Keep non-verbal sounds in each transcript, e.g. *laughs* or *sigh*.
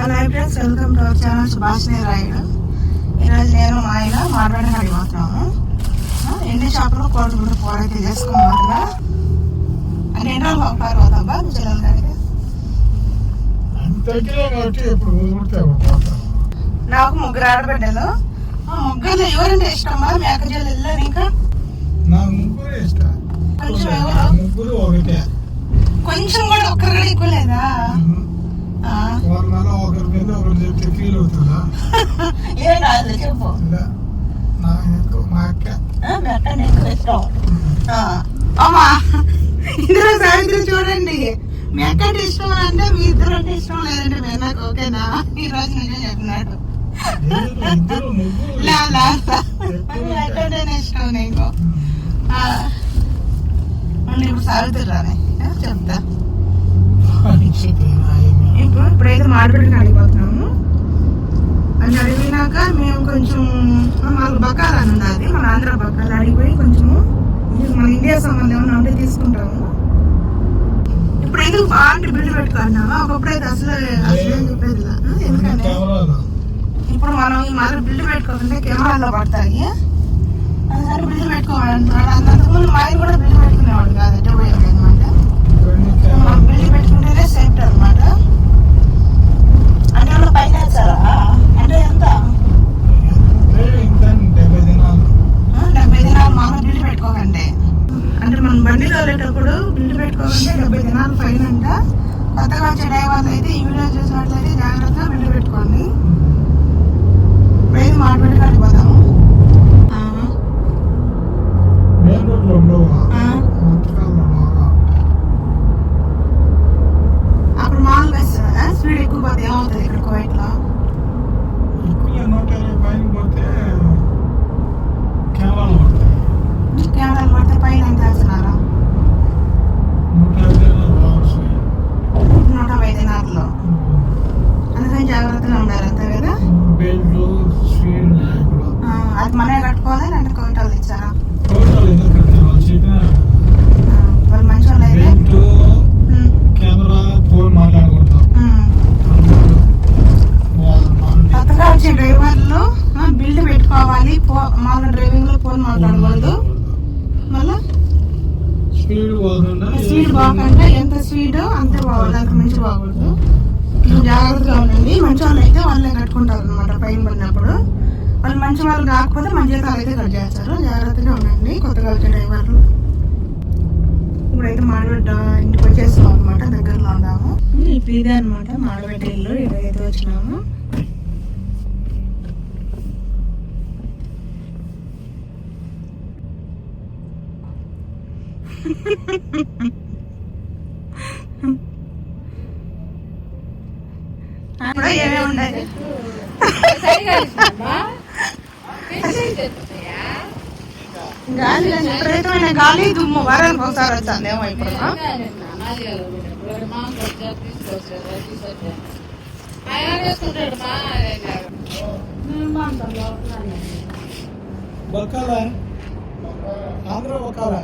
Hello friends welcome to our channel Subhashini Rayudu ఈరోజు నేను మా ఆయన మాట్లాడడానికి అడిగిపోతున్నాము ఎన్ని షాపులో కోటి కూడా పోరైతే చేసుకోబోతున్నా అంటే ఎన్ని రోజులు ఒకసారి పోతాబ్బా మీ చెల్లెలు గారికి దగ్గరే కాబట్టి ఇప్పుడు ఊరితే పోతాం నాకు ముగ్గురు ఆడబిడ్డలు. ముగ్గురు ఎవరంటే ఇష్టమా మీ అక్క చెల్లెలు ఇంకా నా ముగ్గురు ఇష్టం. కొంచెం ఎవరు? కొంచెం కూడా ఒక్కరు కూడా ఎక్కువ లేదా? వల్ల ఒకరి మీద ఒకరు చెప్తే ఫీల్ అవుతుందా? *laughs* ఏం కాదు చెప్పు. ఇలా నా ఎక్కువ మా అక్క. ఆ, మీ అక్క ఎక్కువ ఇష్టం. ఆ, అమ్మా ఇందులో సాయంత్రం చూడండి. మీ అక్క అంటే ఇష్టం అంటే మీ ఇద్దరు అంటే ఇష్టం లేదంటే మీ నాకు ఓకేనా? ఈ రోజు నిజం చెప్పినాడు. మీ అక్క అంటేనే ఇష్టం నీకు. ఉండు, ఇప్పుడు సాగుతుంది రాని. చెప్తా. *laughs* ఇప్పుడు ఇప్పుడైతే మాడిపెట్టి అడిగిపోతున్నాము అది అడిగినాక మేము కొంచెం మాకు బకాలు అని ఉన్నది మన ఆంధ్ర బకాలు అడిగిపోయి కొంచెము మన ఇండియా సంబంధం ఏమన్నా ఉంటే తీసుకుంటాము. ఇప్పుడు ఎందుకు బాగుంటే బిల్లు పెట్టుకుంటున్నావా? ఒకప్పుడైతే అసలు అసలు ఏం చెప్పేది ఎందుకంటే ఇప్పుడు మనం ఈ మళ్ళీ బిల్లు పెట్టుకోకుంటే కెమెరాలో పడతాయి. అందుకని బిల్లు పెట్టుకోవాలంటున్నాడు. అంతకుముందు మా ఆయన కూడా బిల్లు పెట్టుకునేవాడు కాదు. పోయేవాడు అనమాట. బిల్లు పెట్టుకుంటేనే సేఫ్టీ అనమాట వేస్తారా అంటే ఎంత? డెబ్బై దినాలు. మామూలు బిల్లు పెట్టుకోకండి. అంటే మనం బండిలో వెళ్ళేటప్పుడు బిల్లు పెట్టుకోకంటే డెబ్బై దినాలు ఫైన్ అంట. కొత్తగా వచ్చే డ్రైవర్లు అయితే ఈ వీడియో చూసినట్లయితే జాగ్రత్తగా బిల్లు పెట్టుకోండి. మాట్లాడి స్పీడ్ ఎక్కువ పోతే ఏమవుతుంది ఇక్కడ కోవిట్లో ఎక్కువ నూట ఇరవై పైన పోతే కెమెరాలు పడతాయి కెమెరాలు పడితే పైన ఎంత వేస్తున్నారా నూట నూట యాభై అందుకని జాగ్రత్తగా ఉండాలి అంతే కదా స్పీడ్ అది మనమే కట్టుకోవాలి అంటే కోవిటోళ్ళు ఇచ్చారా టోటల్ ఎందుకు కట్టారు వాళ్ళు చెప్పినారు ఆ, వాళ్ళు మంచి వాళ్ళు అయితే బెల్ట్ ఉమ్, కెమెరా ఫోన్ మాట్లాడుకుంటాం ఉమ్. వాళ్ళు మన- కొత్తగా వచ్చే డ్రైవర్లు ఆ, బిల్లు పెట్టుకోవాలి పో- మామూలు డ్రైవింగ్లో ఫోన్ మాట్లాడకూడదు మళ్ళీ స్పీడ్ పోకుండా స్పీడ్ బాగుంటే ఎంత స్పీడ్ అంతే బాగుంది అంత మంచి బాగూడదు మీరు జాగ్రత్తగా ఉండండి మంచి వాళ్ళు అయితే వాళ్ళే కట్టుకుంటారు అనమాట పైన పడినప్పుడు మంచి వాళ్ళు కాకపోతే మన జీతాలు అయితే కట్ చేస్తారు. జాగ్రత్తగా ఉండండి. కొత్తగా వచ్చే డ్రైవర్లు ఇప్పుడైతే మాడబెట్ట ఇంటికి వచ్చేస్తాం అనమాట దగ్గరలో ఉన్నాము. ఇప్పుడు ఇదే అనమాట మాడబెట్ట ఇల్లు. ఇక్కడైతే వచ్చినాము. *laughs* ఏమేమి ఉండాలి గాలి విపరీతమైన గాలి దుమ్ము వారానికి ఒకసారి వచ్చిందేమో ఇప్పుడు ఆ? బొక్కాల ఆంధ్ర బొక్కాల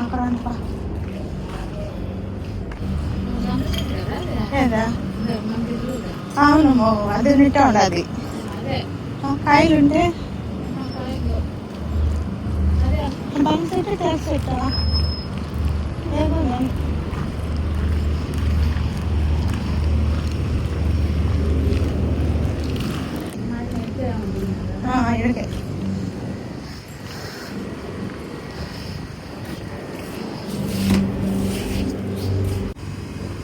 అక్కడ అంతా. ఏదా? అవును మో- అది నిట్ట ఉండాలి ఆ, కాయలు ఉంటే బంక్ సెట్ ట్యాక్స్ పెట్టావా ఏమో మరి. ఆ, ఇక్కడికే.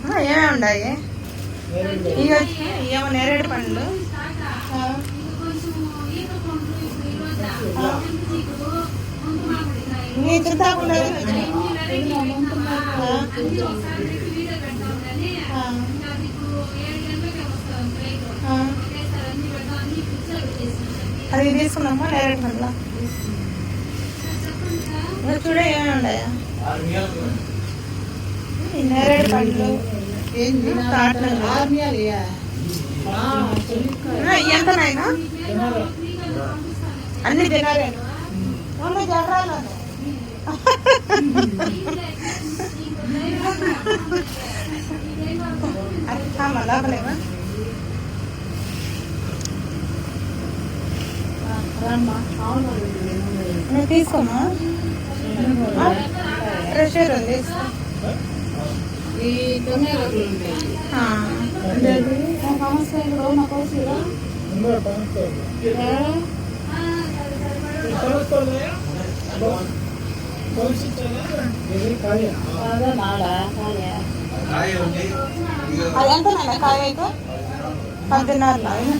ఆ, ఏమేమి ఉన్నాయి ఇక ఏమో నేరేడు పండ్లు ఆ, నీ చింతాకుండా అది తీసుకున్నామా నేరేడు పండ్ల చూడ ఏమేమి ఉన్నాయా నేరేడు పండ్లు ఎంత నాయనా అన్ని తినాలేనా జనరాలు తీసుకోమా ప్రెషర్ ఉంది ఈ తొమ్మిది రోజులు ఉంటాయి సమస్య నాకు సమస్య అది ఎంత కాయ అయితే పైన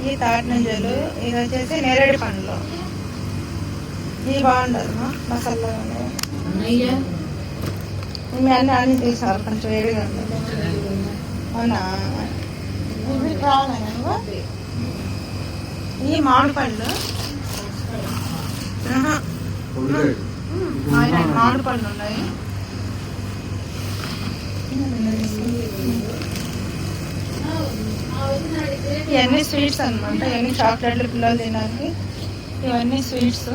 ఈ తాటి నుంజలు ఇది వచ్చేసి నేరేడు పండ్లు. బాగుండదు. మసాలా అయ్యా ఇవి అన్ని అన్ని తీసారు కొంచెం వేడిగా ఉంది. అవునా? ఇవి కావాలా నువ్వు? ఈ మామిడి పళ్ళు ఆహా. ఆయన మామిడి పళ్ళు ఉన్నాయి. ఇవన్నీ స్వీట్స్ అన్నమాట. ఇవన్నీ చాక్లెట్లు పిల్లలు తినడానికి. ఇవన్నీ స్వీట్స్.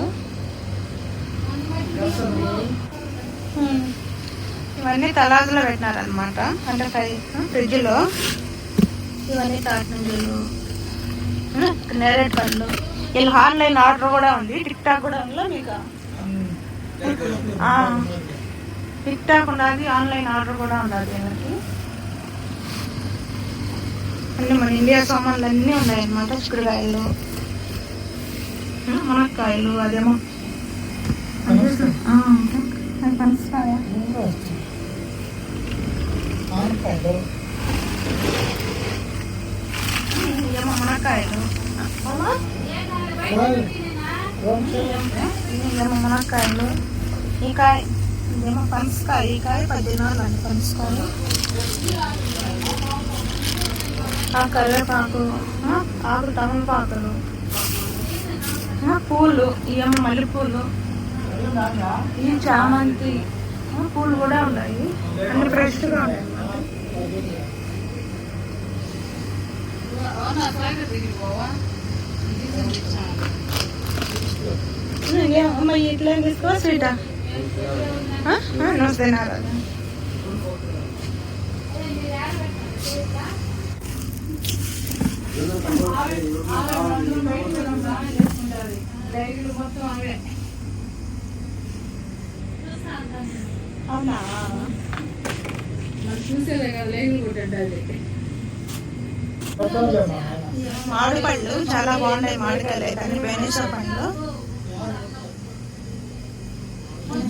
ఇవన్నీ తలాదులో పెట్టినారనమాట అంటే ఫ్రై ఫ్రిడ్జ్లో. ఇవన్నీ తాటింజలు నేరేడు పండ్లు. వీళ్ళు ఆన్లైన్ ఆర్డర్ కూడా ఉంది. టిక్ టాక్ కూడా ఉందా మీకు? టిక్ టాక్ ఉన్నది ఆన్లైన్ ఆర్డర్ కూడా ఉన్నది వీళ్ళకి. అన్ని మన ఇండియా సామాన్లు అన్నీ ఉన్నాయి అన్నమాట చిక్కుడుకాయలు మునక్కాయలు అదేమో ఆ, అది పనసకాయ. ఆనకాయలు ఇదేమో మునక్కాయలు. ఇదేమో మునక్కాయలు. ఈ కాయ ఏమో పనసకాయ. ఈ కాయ పద్దెనాలు అండి పనసకాయ. ఆ కరివేపాకు ఆ, ఆకు తమలపాకులు ఆ, పూలు ఇవేమో మల్లెపూలు. ఈ చామంతి పూలు కూడా ఉన్నాయి. అన్ని ఫ్రెష్గా ఉన్నాయి. అమ్మ ఇట్లా తీసుకో? స్వీటా? నువ్వు తినాలి అవునా? చూసేదే కదా కొట్టండి పట్టాలేమా మామిడి పళ్ళు చాలా బాగున్నాయి మామిడికాయలు. అన్ని బెనిషా పండ్లు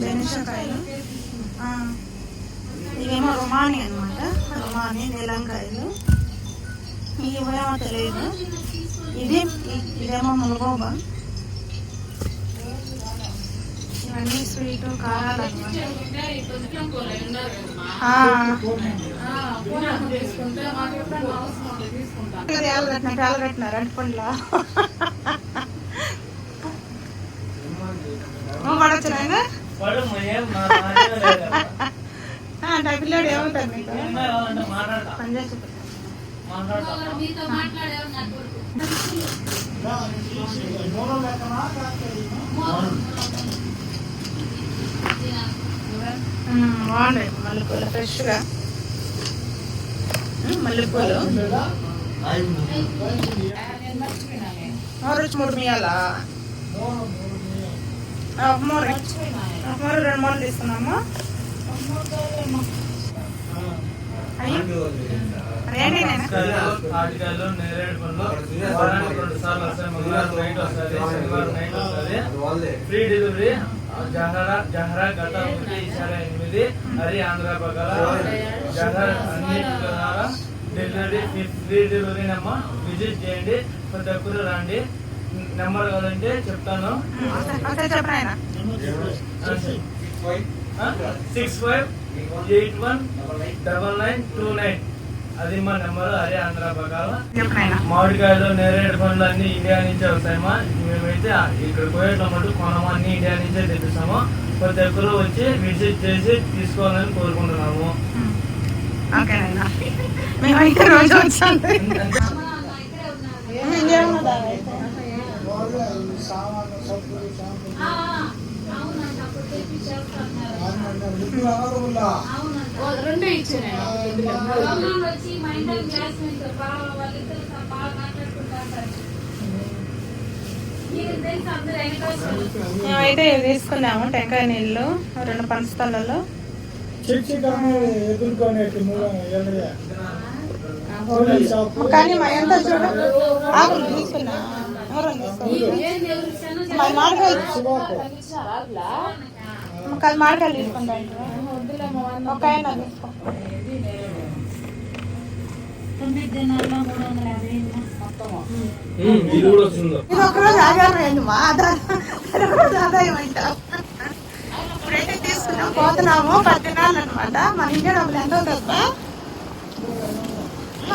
బెనిషకాయలు ఇవేమో రుమాని అనమాట రుమాని నీలంకాయలు ఇవేమో తెలియదు ఇది ఇదేమో ములగోబా ఇవన్నీ స్వీట్ కారాలు అనమాట తీసుకుంటే మాకు ఎప్పుడైనా అవసరం ఉంటే తీసుకుంటా పేలు కట్టిన పేలు కట్టినారు అటు పండ్ల? నువ్వు పడవచ్చు నాయన అంటే ఆ పిల్లాడు ఏమవుతాడు మీకు పనిచేసి మీతో మాట్లాడే బాగున్నాయి మల్లెపూలు ఫ్రెష్గా. మల్లెపూలు. మూడు రుచి మూడు మియాలా ఒక మూడు రెండు మూడు తీసుకున్నాము ఫ్రీ డెలివరీ. జహరా జహరా గత ఒకటి ఈసారి ఎనిమిది హరి ఆంధ్ర పక్కల జహరా అన్ని delivery free delivery number. Visit చేయండి. ప్రతి ఒక్కరు రండి. నెంబర్ కావాలంటే చెప్తాను. Six five eight one double nine two nine అది మా నెంబర్ హరి ఆంధ్ర చెప్పరాయన మామిడికాయలు నేరేడు పండ్లు అన్ని ఇండియా నుంచే వస్తాయమ్మా. మేమైతే ఇక్కడ పోయేటప్పుడు కొనము అన్ని ఇండియా నుంచే తెప్పిస్తాము. ప్రతి ఒక్కరు వచ్చి విజిట్ చేసి తీసుకోవాలని కోరుకుంటున్నాము. మేమైతే రోజు వచ్చాము రెండే ఇచ్చాను వచ్చి మా ఇంటర్ క్లాస్మేట్ వాళ్ళిద్దరు బాగా మాట్లాడుకుంటారు మీకు తెలుసు అందరూ వెనకాల మేమైతే ఇవి తీసుకున్నాము టెంకాయ నీళ్ళు రెండు పంచతలలో. కానీ మా ఎంత చూడు? ఆకులు తీసుకున్నా. ఎవరు మా ముక్కలు మామిడికాయలు తీసుకుంటా ఒక ఆయన తీసుకో. ఇది ఒకరోజు ఆధారం ఆధారం. ఆదాయం అంటాం. ఇప్పుడైతే తీసుకున్నాం పోతున్నాము పది దినాలు అనమాట మన ఇండియా డబ్బులు ఎంత బా?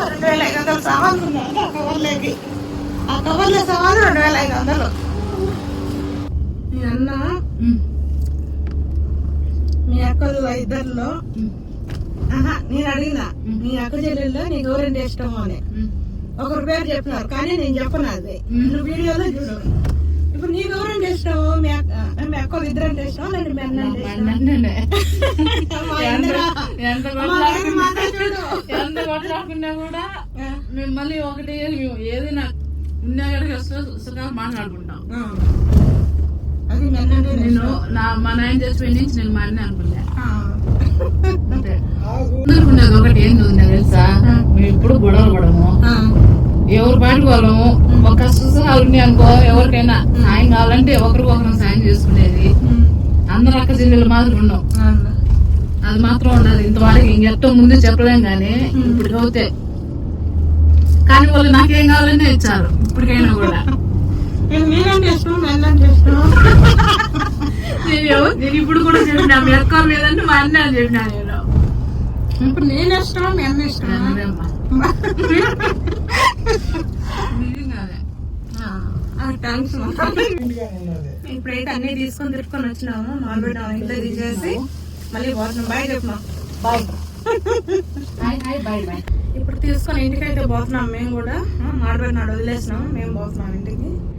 రెండు వేల ఐదు వందలు సామాన్లు ఉన్నాయి. ఆ కవర్లోకి. ఆ కవర్లో సామాన్లు రెండు వేల ఐదు వందలు. అన్న మీ అక్కలు ఇద్దరిలో. ఆహా, నేను అడిగిన మీ అక్క చెల్లెల్లో నీకు ఎవరంటే ఇష్టం అని. ఒకరి పేరు చెప్పినారు కానీ నేను చెప్పను అది. నువ్వు వీడియోలో చూడు. ఇప్పుడు నీకు ఎవరంటే ఇష్టం మీ అక్క మీ అక్క ఇష్టం లేదు మీ అన్న అంటే ఇష్టం? మా ఇందిరా. ఎంత కొట్లాడుకున్నా కూడా ఆ, మేము మళ్ళీ ఒకటి ఏదైనా ఉన్నా కనుక సుఖంగా మాట్లాడుకుంటాం. నేను. నా మా నాయన చచ్చిపోయి నుంచి నేను మా అన్న అనుకున్నా. అనుకున్నది ఒకటి ఏంది ఉందా తెలుసా? మేము ఇప్పుడు గొడవలు పడము. ఆ. ఎవరు బయటకు వాళ్ళము ఒక సుసహాలు ఉన్నాయి అనుకో ఎవరికైనా సాయం కావాలంటే ఒకరికొకరు సాయం చేసుకునేది. అందరు అక్క చెల్లెలు మాదిరి ఉన్నాం. అది మాత్రం ఉండదు. ఇంతవాడికి ఇంకెట్టో ముందు చెప్పలేం కానీ ఇప్పుడు అవుతే. కానీ వాళ్ళు నాకేం కావాలనే ఇచ్చారు. ఇప్పటికైనా కూడా. *laughs* నేను ఇష్టం నేను ఎవ- నేను ఇప్పుడు కూడా చెప్పినా మీ అక్క మీదంటే మా అన్న అని చెప్పినా నేను. ఇప్పుడు నేను ఇష్టం మీ అన్న. థ్యాంక్స్. ఇప్పుడైతే అన్ని తీసుకొని తిరుపుకొని వచ్చినాము. మామిడి ఇంట్లో తీసేసి మళ్ళీ పోతున్నాం బాయ్ చెప్పమా బాయ్ ఇప్పుడు తీసుకొని ఇంటికైతే పోతున్నాం మేము కూడా. మామిడి వదిలేసినాం. మేము పోతున్నాం ఇంటికి.